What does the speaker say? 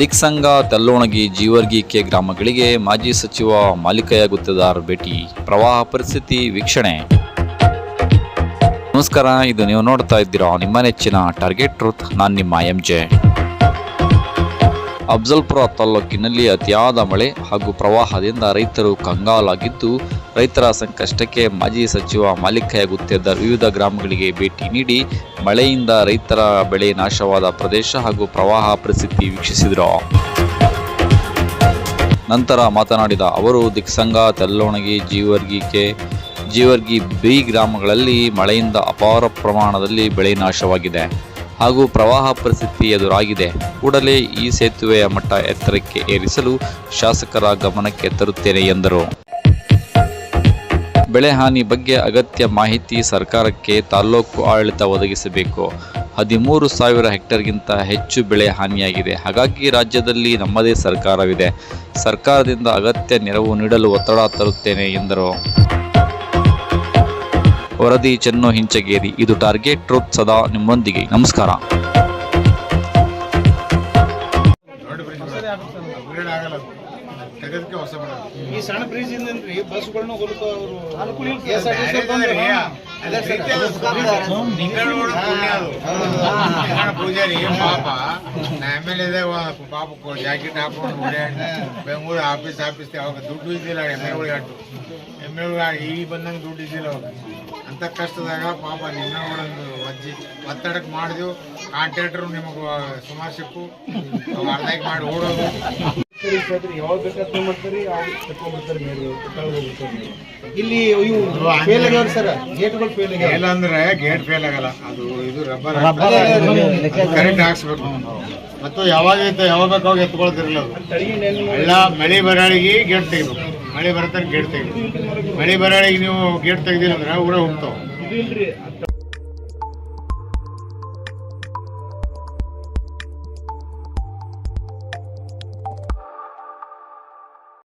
ದಿಕ್ಸಂಗ ತೆಲ್ಲೋಣಗಿ Jevargi K ಗ್ರಾಮಗಳಿಗೆ ಮಾಜಿ ಸಚಿವ ಮಾಲಿಕಯ್ಯ ಗುತ್ತೇದಾರ್ ಭೇಟಿ. ಪ್ರವಾಹ ಪರಿಸ್ಥಿತಿ ವೀಕ್ಷಣೆ. ನಮಸ್ಕಾರ, ಇದು ನೀವು ನೋಡ್ತಾ ಇದ್ದೀರಾ ನಿಮ್ಮ ನೆಚ್ಚಿನ ಟಾರ್ಗೆಟ್ ಟ್ರೂತ್ ನಾನು ನಿಮ್ಮ ಎಂ ಜೆ ಅಫ್ಜಲ್ಪುರ ತಾಲೂಕಿನಲ್ಲಿ ಅತಿಯಾದ ಮಳೆ ಹಾಗೂ ಪ್ರವಾಹದಿಂದ ರೈತರು ಕಂಗಾಲಾಗಿದ್ದು, ರೈತರ ಸಂಕಷ್ಟಕ್ಕೆ ಮಾಜಿ ಸಚಿವ ಮಾಲಿಕಯ್ಯ ಗುತ್ತೇದಾರ್ ವಿವಿಧ ಗ್ರಾಮಗಳಿಗೆ ಭೇಟಿ ನೀಡಿ ಮಳೆಯಿಂದ ರೈತರ ಬೆಳೆ ನಾಶವಾದ ಪ್ರದೇಶ ಹಾಗೂ ಪ್ರವಾಹ ಪರಿಸ್ಥಿತಿ ವೀಕ್ಷಿಸಿದರು. ನಂತರ ಮಾತನಾಡಿದ ಅವರು, ದಿಕ್ಸಂಗ, ತೆಲ್ಲೋಣಗಿ ಜೀವರ್ಗಿಕೆ ಜೀವರ್ಗಿ ಬಿ ಗ್ರಾಮಗಳಲ್ಲಿ ಮಳೆಯಿಂದ ಅಪಾರ ಪ್ರಮಾಣದಲ್ಲಿ ಬೆಳೆ ನಾಶವಾಗಿದೆ. ಹಾಗೂ ಪ್ರವಾಹ ಪರಿಸ್ಥಿತಿ ಎದುರಾಗಿದೆ. ಕೂಡಲೇ ಈ ಸೇತುವೆಯ ಮಟ್ಟ ಎತ್ತರಕ್ಕೆ ಏರಿಸಲು ಶಾಸಕರ ಗಮನಕ್ಕೆ ತರುತ್ತೇನೆ ಎಂದರು. ಬೆಳೆ ಹಾನಿ ಬಗ್ಗೆ ಅಗತ್ಯ ಮಾಹಿತಿ ಸರ್ಕಾರಕ್ಕೆ ತಾಲ್ಲೂಕು ಆಡಳಿತ ಒದಗಿಸಬೇಕು. ಹದಿಮೂರು ಸಾವಿರ ಹೆಕ್ಟೇರ್ಗಿಂತ ಹೆಚ್ಚು ಬೆಳೆ ಹಾನಿಯಾಗಿದೆ. ಹಾಗಾಗಿ ರಾಜ್ಯದಲ್ಲಿ ನಮ್ಮದೇ ಸರ್ಕಾರವಿದೆ. ಸರ್ಕಾರದಿಂದ ಅಗತ್ಯ ನೆರವು ನೀಡಲು ಒತ್ತಡ ತರುತ್ತೇನೆ ಎಂದರು. ವರದಿ ಚೆನ್ನು ಹಿಂಚಗೇರಿ. ಇದು ಟಾರ್ಗೆಟ್ ಟ್ರೂತ್ ಸದಾ ನಿಮ್ಮೊಂದಿಗೆ. ನಮಸ್ಕಾರ. ಈ ಸಣ್ಣ ಬ್ರಿಡ್ಜ್ ಬಸ್ಗಳನ್ನ ಪೂಜಾರಿ ಪಾಪ ಜಾಕೆಟ್ ಹಾಕೊಂಡು ಬೆಂಗಳೂರು ಆಫೀಸ್ ಆಫೀಸ್ ಅವಾಗ ದುಡ್ಡು ಇದ್ದಿಲ್ಲ ಎಂ ಎಲ್ ಎಂ ಎಲ್ ಈ ಬಂದಂಗೆ ದುಡ್ಡು ಇದ್ದಿಲ್ಲ ಅವಾಗ ಅಂತ ಕಷ್ಟದಾಗ ಪಾಪ ನಿಂಗಳೋಡೊಂದು ಅಜ್ಜಿ ಒತ್ತಡಕ್ಕೆ ಮಾಡಿದೆವು ಕಾಂಟ್ರಾಕ್ಟರ್ ನಿಮಗೆ ಸುಮಾರು ಸಿಕ್ಕು. ಅರ್ಧಕ್ಕೆ ಮಾಡಿ ಓಡೋದು. ಯಾವಾಗ ಬೇಕಾದ್ರೆ ಮಾಡ್ತಾರೆ. ಇಲ್ಲಿ ಇವು ಫೇಲ್ ಆಗ್ಯಾವ್ರಿ ಸರ್ ಗೇಟ್ಗಳು ಫೇಲ್ ಆಗ್ಯಾವ? ಫೇಲ್ ಅಂದ್ರೆ ಗೇಟ್ ಫೇಲ್ ಆಗಲ್ಲ. ಅದು ಇದು ರಬ್ಬರ್ ಕರೆಂಟ್ ಹಾಕ್ಸ್ಬೇಕು. ಮತ್ತು ಯಾವಾಗ ಐತೆ ಯಾವಾಗ ಬೇಕಾವಾಗ ಎತ್ಕೊಳ್ತಿರಲ್ಲ ಅದು. ಎಲ್ಲ ಮಳೆ ಬರಾಳಿಗೆ ಗೇಟ್ ತೆಗಿಬೇಕು. ಮಳೆ ಬರತ್ತಾನೆ ಗೇಟ್ ತೆಗಿ ಮಳೆ ಬರಾಳಿಗೆ ನೀವು ಗೇಟ್ ತೆಗ್ದಿಲ್ಲ ಅಂದ್ರೆ ಊರ ಹೋಗ್ತಾವ